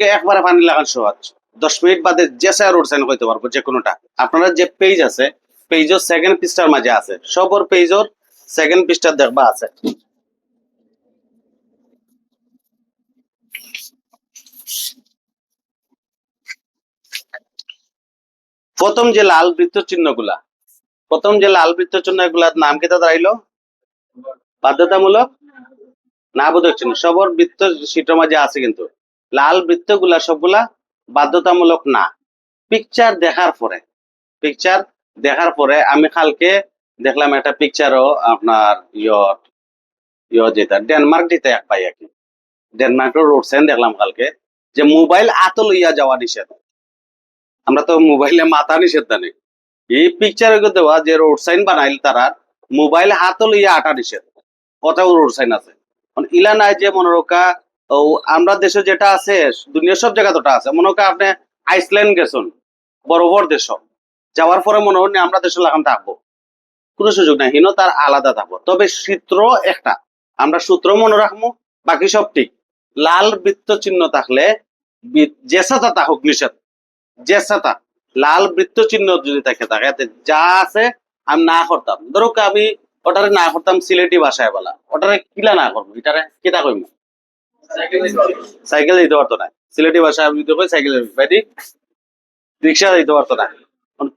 একবারে পানি লাগান সহজ। দশ মিনিট বাদে যে স্যার সাইন করতে পারব, যে কোনোটা। আপনারা যে পেজ আছে পেজর সেকেন্ড পৃষ্ঠার মাঝে আছে সবর পেজর সেকেন্ড পৃষ্ঠার দেখবা আছে। প্রথম যে লাল বৃত্ত চিহ্নগুলা প্রথম যে লাল বৃত্ত চিহ্ন চিহ্নগুলার নাম কেটা দাঁড়াইলো বাধ্যতামূলক? না বোধক চিহ্ন সবর বৃত্ত সিটের মাঝে আছে কিন্তু। লাল বৃত্তগুলা সবগুলা বাধ্যতামূলক না। পিকচার দেখার পরে পিকচার দেখার পরে আমি কালকে দেখলাম একটা পিকচারও আপনার ইয়র ইয় যেটা ডেনমার্ক যেটা এক পাই আর কি। ডেনমার্কের রোড সাইন দেখলাম কালকে, যে মোবাইল আত লইয়া যাওয়া নিষেধ। আমরা তো মোবাইলে মাথা নিষেধ জানি। এই পিকচার দেওয়া যে রোড সাইন বানাইল তারা মোবাইল হাত লইয়া আটা নিষেধ। কথাও রোড সাইন আছে। ইলা নাই যে মনে ও আমরা দেশে যেটা আছে, দুনিয়ার সব জায়গা তোটা আছে। মনে রক্ষা আপনি আইসল্যান্ড গেছেন, বড় বড় দেশ। যাওয়ার পরে মনে হয় আমরা দেশে লাগান থাকব। কোনো সুযোগ নাই, হিনো তার আলাদা থাকব। তবে সূত্র একটা। আমরা সূত্র মনে রাখব, বাকি সব ঠিক। লাল বৃত্ত চিহ্ন থাকলে জেসাতা থাকুক নিষেধ। জেসাতা। লাল বৃত্ত চিহ্ন যদি থাকে থাকে যা আছে, আমি না করতাম। ধরো আমি ওটারে না করতাম সিলেটি ভাষায় বলা। ওটারে কিলা না করব? এটারে কিতা কইম? সাইকেল দিতে পারতো না। সিলেটি ভাষায় আমি যদি সাইকেল বাইদি রিক্সা দিতে পারতো না।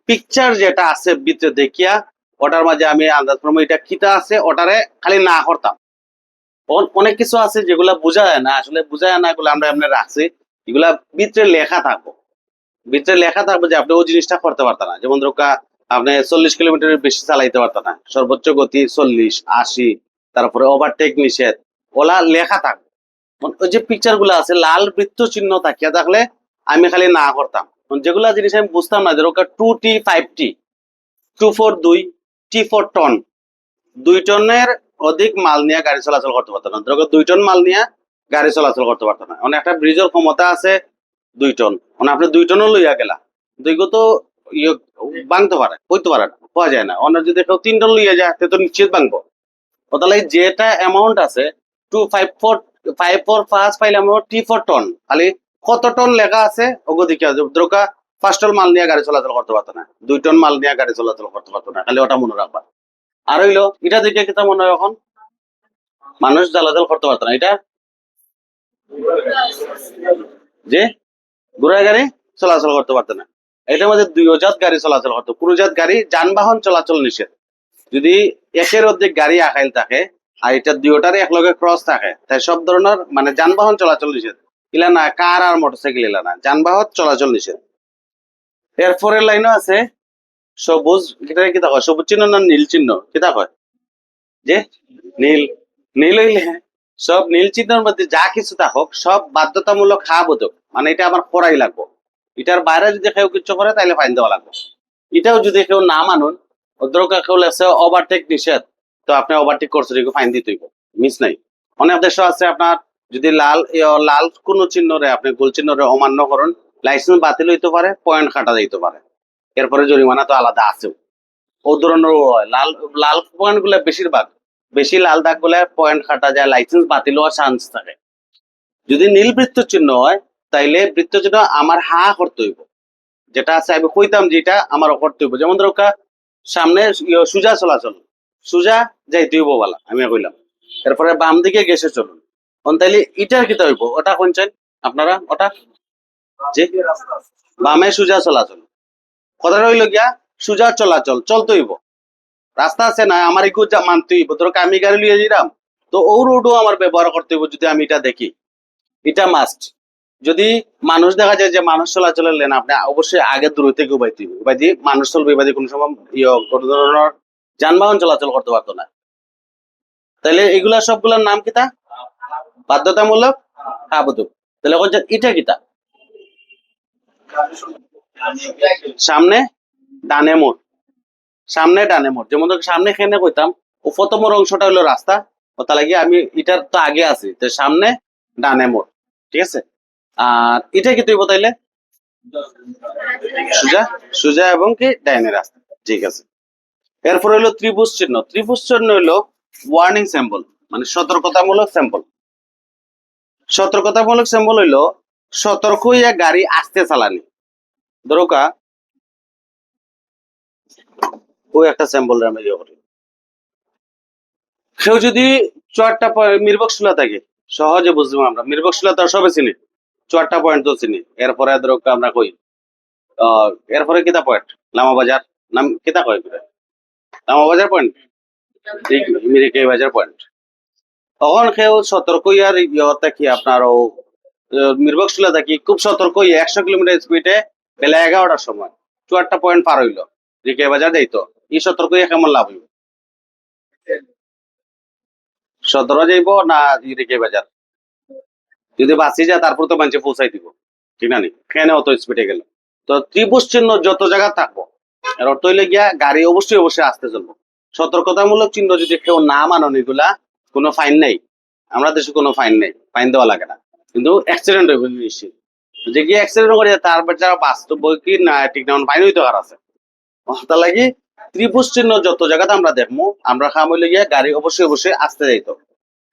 পিকচার যেটা আছে ভিতরে দেখিয়া, ওটার মাঝে আমি আন্দাজ করব, এটা কিতা আছে, ওটারে খালি না করতাম। অনেক কিছু আছে যেগুলা বোঝা যায় না। আসলে বোঝা যায় না, এগুলো আমরা এমনি রাখছি। এগুলা ভিতরে লেখা থাকব। ভিতরে লেখা থাকবে যে আপনি ওই জিনিসটা করতে পারতেন না। যেমন ধরুকা আপনি চল্লিশ কিলোমিটারের বেশি চালাইতে পারতেন না। সর্বোচ্চ গতি চল্লিশ, আশি, তারপরে ওভারটেক নিষেধ। ওলা লেখা থাকবে। ওই যে পিকচারগুলো আছে, লাল বৃত্ত চিহ্ন থাকিয়া থাকলে আমি খালি না করতাম। যেগুলা জিনিস আমি বুঝতাম না যেরকম two T five T two four দুই টি ফোর টন দুই টনের অধিক মাল নিয়ে গাড়ি চলাচল করতে পারতো না। ধরো দুই টন মাল নিয়ে গাড়ি চলাচল করতে পারতো না। মানে একটা ব্রিজের ক্ষমতা আছে দুই টন। মানে আপনি দুই টনও লইয়া গেলা। দুই তো ইয়ে ভাঙতে পারে হইতে পারে না, পাওয়া যায় না। অন্য যদি তিন টন লইয়া যায়, তে নিশ্চিত ভাঙবো তাহলে যেটা অ্যামাউন্ট আছে two five four five four পাঁচ পাইলাম টি ফোর টন খালি কত টন লেখা আছে? ওগো দিকে দ্রোকা, পাঁচ টন মাল নিয়ে গাড়ি চলাচল করতে পারতো না। দুই টন মাল নিয়ে গাড়ি চলাচল করতে পারতো না। খালি ওটা মনে রাখবা। আর হইল, এটা দেখে কিতা মনে হয় এখন? মানুষ চলাচল করতে পারতো না। এটা? যে? ঘোড়া গাড়ি চলাচল করতে পারতো না। এটার মধ্যে দুই জাত গাড়ি চলাচল করতো। কোনো জাত গাড়ি যানবাহন চলাচল নিষেধ। যদি একের অর্ধেক গাড়ি আখাইল থাকে আর এটা দুইটারে একলগে ক্রস থাকে। তাই সব ধরনের মানে যানবাহন চলাচল নিষেধ। ইলা না কার আর মোটরসাইকেল ইলা না, যানবাহন চলাচল নিষেধ। এরপরের লাইনও আছে, সবুজ, এটা কিতা কয় সবুজ চিহ্ন না নীল চিহ্ন? কিতা কয় যে নীল নীল হইলে সব নীল চিহ্নের মধ্যে যা কিছু থাকুক, সব বাধ্যতামূলক খা বোধক। মানে এটা আমার করাই লাগবো। এটার বাইরে যদি কেউ কিছু করে তাহলে ফাইন দেওয়া লাগবে। এটাও যদি কেউ না মানুন, অদ্রকা কেউ লেছে ওভারটেক নিষেধ। তো আপনি ওভারটেক করছেন এগুলো ফাইন দিতে হইব। মিস নাই। অনেক দেশ আছে আপনার, যদি লাল লাল কোন চিহ্নরে, আপনি গোল চিহ্নরে অমান্য করেন লাইসেন্স বাতিল হইতে পারে পয়েন্ট কাটা যাইতে পারে। এরপরে জরিমানা তো আলাদা আছে ও ধরনের লাল লাল পয়েন্টগুলা বেশিরভাগ। বেশি লাল দাগগুলা পয়েন্ট কাটা যায় লাইসেন্স বাতিল হওয়ার চান্স থাকে। যদি নীল বৃত্ত চিহ্ন হয়, তাইলে বৃত্ত চিহ্ন আমার হা করতে হইব। যেটা আছে আমি কইতাম যেটা আমার করতে হইব। যেমন ধরো সামনে ইয়ে সুজা চলাচল। সুজা যাইতে হইব বলা আমি কইলাম। এরপরে বাম দিকে গেছে চলুন। কোন তাইলে ইটার কিতা হইব? ওটা কোনছেন আপনারা? ওটা? যে বামে সুজা চলাচল। কথাটা হইল গিয়া, সুজা চলাচল, চলতে হইব। রাস্তা আছে না, আমার ইকু মানতে হইব। ধরো আমি গাড়ি লিয়ে যাইলাম তো ও রোডও আমার ব্যবহার করতে হইব যদি আমি এটা দেখি। এটা মাস্ট যদি মানুষ দেখা যায় যে মানুষ চলাচলের লেন, আপনি অবশ্যই আগে দূর থেকে উবাইতে হইব। উবাইদি মানুষ চলবে উবাইদি কোনো সময় ইয়ে কোনো ধরনের যানবাহন চলাচল করতে পারতো না। তাহলে এগুলা সবগুলোর নাম কিতা বাধ্যতামূলক? আবদ্ধক তাহলে যে এটা কিতা সামনে ডানে মোড়। সামনে ডানে মোড়। যেমন সামনে খেনে কইতাম ও প্রথমর অংশটা হলো রাস্তা। ও তাহলে কি আমি এটার তো আগে আছি, তো সামনে ডানে মোড়। ঠিক আছে? আর এটা কি তুই বতাইলে সুজা। সুজা এবং কি ডাইনে রাস্তা। ঠিক আছে। এরপর হলো ত্রিভুজ চিহ্ন। ত্রিভুজ চিহ্ন হলো ওয়ার্নিং স্যাম্পল মানে সতর্কতামূলক স্যাম্পল সতর্কতামূলক স্যাম্পল হইল সতর্ক হইয়া গাড়ি আসতে চালানি। ধরোকা ও একটা স্যাম্পল আমি ইয়ে করি। কেউ যদি চারটা মিরবক্সুলা থাকে, সহজে বুঝব আমরা। মিরবক্সুলা তো সবে চিনি চারটা পয়েন্ট তো চিনি। এরপরে ধরো আমরা কই এরপরে কিতা পয়েন্ট লামা বাজার, নাম কিতা কয়? বাজার পয়েন্ট মিরিকে বাজার পয়েন্ট তখন কেউ সতর্ক ইয়ার ইয়তা কি আপনার ও মিরবক্সুলা থাকি খুব সতর্ক হইয়া একশো কিলোমিটার স্পিডে বেলা এগারোটার সময় চুয়াত্তর পয়েন্ট পার হইল। রিকে বাজার যাইতো ই সতর্ক হইয়া কেমন লাভ হইব? সতেরো যাইব না রিকে বাজার? যদি বাঁচি যায়, তারপর তো মানুষে পৌঁছাই দিব। ঠিক না নি? কেন অত স্পিডে গেল? তো ত্রিভুজ চিহ্ন যত জায়গা থাকব এর অর্থ হইলে গিয়া গাড়ি অবশ্যই অবশ্যই আসতে চলবো। সতর্কতামূলক চিহ্ন যদি কেউ না মানন এগুলা, কোনো ফাইন নেই। আমরা দেশে কোনো ফাইন নেই ফাইন দেওয়া লাগে না। কিন্তু অ্যাক্সিডেন্ট হইব নিশ্চিত। যে কি অ্যাক্সিডেন্ট করে তার যারা বাস্তব কি না ঠিক না ফাইন হইতে আর আছে। তার লাগি ত্রিভুজ চিহ্ন যত জায়গাতে আমরা দেখব, আমরা খাম হইলে গিয়া গাড়ি অবশ্যই অবশ্যই আসতে যাইতো।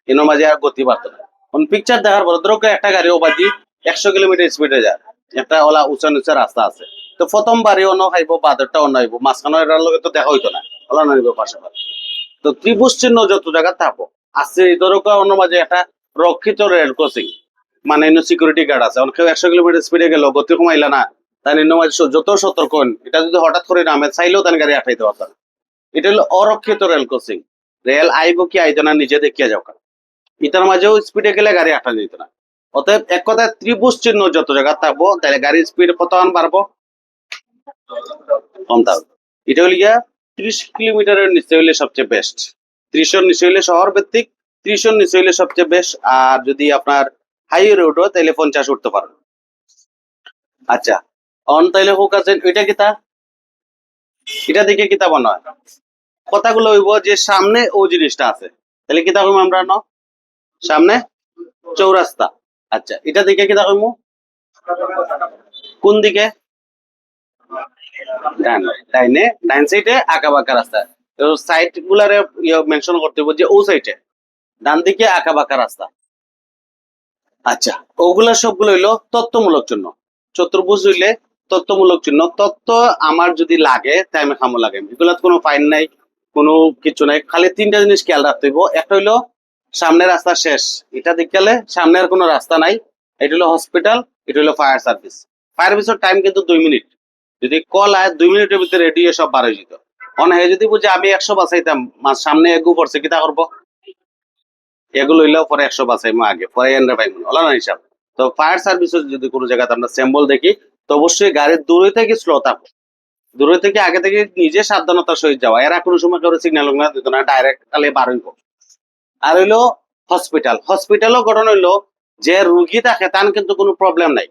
এর মাঝে আর গতি বাড়তো না। কোন পিকচার দেখার পর ধরো একটা গাড়ি ওবাদি একশো কিলোমিটার স্পিডে যায়। একটা ওলা উঁচা নিচা রাস্তা আছে। তো প্রথমবারে অন্য খাইব বাদরটা অন্য আইব মাঝখানে এটার লগে তো দেখা হইতো না। নইব পাশে পাশে। তো ত্রিভুজ চিহ্ন যত জায়গা থাকব, আছে ধরো অন্য মাঝে একটা রক্ষিত রেল ক্রসিং। মানে সিকিউরিটি গার্ড আছে। অনেক একশো কিলোমিটার স্পিডে গেল, গতি কমাইলা না তাই নিম্ন মাঝে যত সতর্ক এটা যদি হঠাৎ করে নামে চাইলেও তার গাড়ি আঠাইতে পারতাম। এটা হলো অরক্ষিত রেল ক্রসিং। রেল আইব কি আইতো না, নিজে দেখিয়া যাও ইটার মাঝেও স্পিডে গেলে গাড়ি আটা যেত না। অতএব এক কথায় ত্রিভুজ চিহ্ন যত জায়গা থাকব, তাহলে গাড়ির স্পিড কত আন বাড়বো। এটা হলি গিয়া ত্রিশ কিলোমিটারের নিচে হইলে সবচেয়ে বেস্ট ত্রিশের নিচে হইলে শহর ভিত্তিক, ত্রিশের নিচে হইলে সবচেয়ে বেস্ট আর যদি আপনার হাইওয়ে রোডও তাহলে পঞ্চাশ উঠতে পারবেন আচ্ছা অন তাইলে হোক আছেন ওইটা কিতা? এটা দেখে কিতা বানা হয় কথাগুলো হইব যে সামনে ও জিনিসটা আছে। তাহলে কিতা হইব আমরা ন? সামনে চৌরাস্তা। আচ্ছা এটা দিকে কি দেখো কোন দিকে? ডান, ডাইনে, ডাইন সাইডে আঁকা বাঁকা রাস্তা। সাইড গুলারে মেনশন করতে হবে যে ও সাইডে ডান দিকে আঁকা বাঁকা রাস্তা। আচ্ছা ওগুলা সবগুলো হইল তত্ত্বমূলক জন্য চতুর্ভুজ হইলে তত্ত্বমূলক চিহ্ন। তত্ত্ব আমার যদি লাগে তাই আমি খামো লাগে। এগুলা কোনো ফাইন নাই, কোনো কিছু নাই। খালি তিনটা জিনিস খেয়াল রাখতে হইব। একটা হইল সামনের রাস্তা শেষ। এটা দেখলে সামনে আর কোনো রাস্তা নাই। এটা হলো হসপিটাল এটা হলো ফায়ার সার্ভিস ফায়ার সার্ভিসের টাইম কিন্তু দুই মিনিট যদি কল আয় দুই মিনিটের ভিতরে রেডি হয়ে সব বার হয়ে যেত। অন যদি বুঝে আমি একশো বাঁচাইতাম মার সামনে এগু পড়ছে, কিতা করব? এগুলো হইলেও পরে একশো বাঁচাইমো আগে, পরে এন্ডা পাইমো ওলা না হিসাব? তো ফায়ার সার্ভিসের যদি কোনো জায়গাতে আমরা স্যাম্বল দেখি, তো অবশ্যই গাড়ির দূরে থেকে স্লো থাকব দূরে থেকে আগে থেকে নিজে সাবধানতার সহিত যাওয়া। এরা কোনো সময় কেউ সিগন্যাল দিত না ডাইরেক্ট তাহলে বার হইব। আর হইল হসপিটাল হসপিটালও ঘটনা হইল, যে রুগী থাকে তার কিন্তু কোনো প্রবলেম নাই।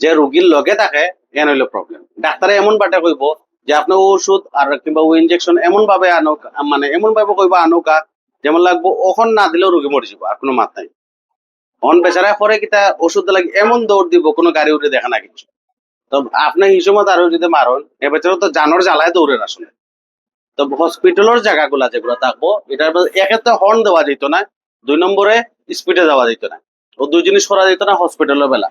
যে রুগীর লগে থাকে এন হইল প্রবলেম ডাক্তারে এমন বাটা কইব যে আপনার ওষুধ আর কিংবা ও ইনজেকশন এমন ভাবে মানে এমন ভাবে যেমন লাগবো ওখন না দিলেও রুগী মরে আর কোনো মাত নাই। অন বেচারা পরে কিতা ওষুধ লাগে এমন দৌড় দিব, কোনো গাড়ি উঠে দেখা না কিছু। তো আপনার হিসেমত আরও যদি মারন, এ বেচারা তো জানোর জ্বালায় আসলে। তো হসপিটালের জায়গাগুলা যেগুলো থাকব, এটার মধ্যে একে তো হর্ন দেওয়া যেত না, দুই নম্বরে স্পিডে যাওয়া যেত না। ও দুই জিনিস করা যেত না হসপিটালের বেলা।